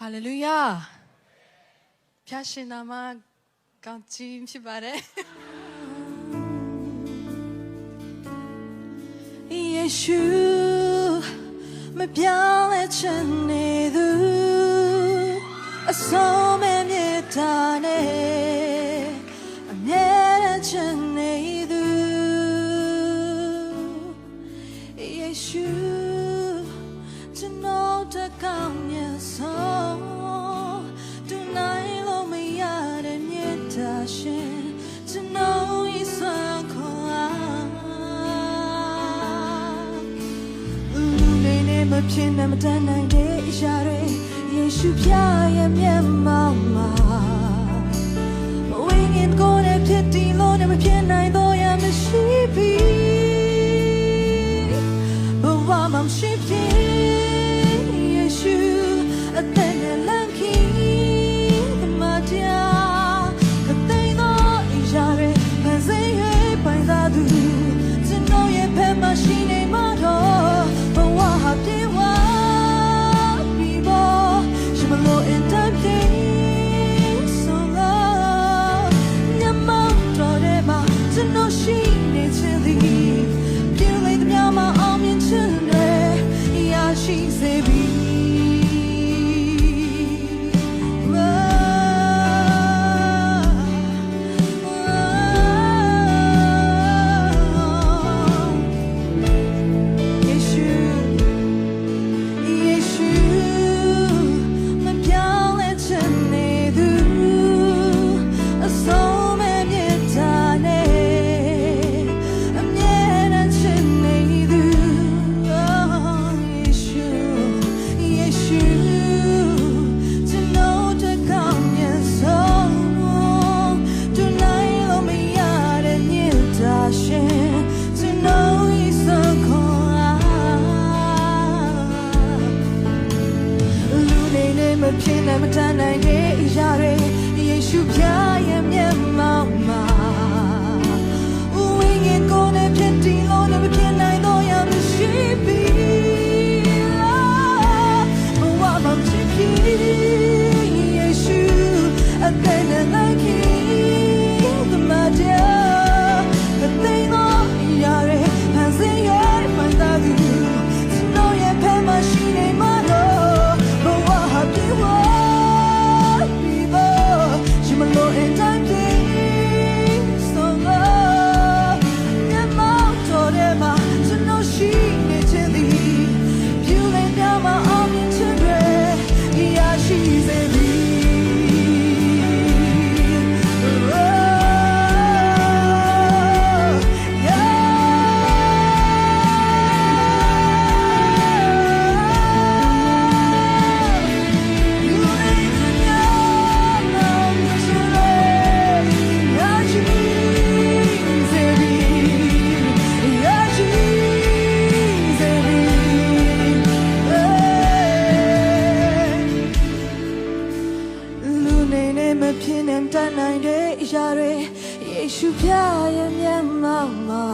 ဟာလေလုယာဖျားရှင်နာမကောင်းချီးဖြစ်ပါတယ်ယေရှုမပြောင်းလဲခြင်းနေသူအဆုံးမမြတ်တာနဲ့အမြဲတမ်းခြင်းနေသူယေရှုကျွန်တော်တကောင်း အဖြစ်နဲ့မတန်နိုင်တဲ့အရာတွေယေရှုဖျားရဲ့မျက်မှောက်မှာမဝင်းငင်ကိုယ်နဲ့ဖြစ်တည်လို့နဲ့မဖြစ်နိုင် Baby ရာတွေယေရှုဖျားရဲ့မျက်မှောက်မှာ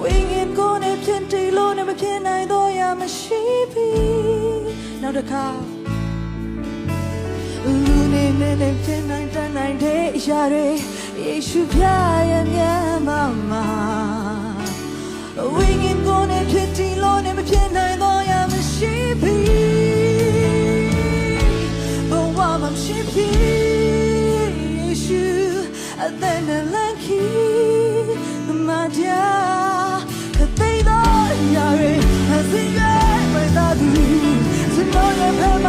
ဝိငင်ကိုနေဖြစ်တည်လို့နေမဖြစ်နိုင်တော့ရမရှိပြီနောက်တစ်ခါလူနေနေနေဖြစ်နိုင်တန်နိုင်တဲ့အရာတွေယေရှုဖျားရဲ့မျက်မှောက်မှာဝိငင်ကို Tomorrow,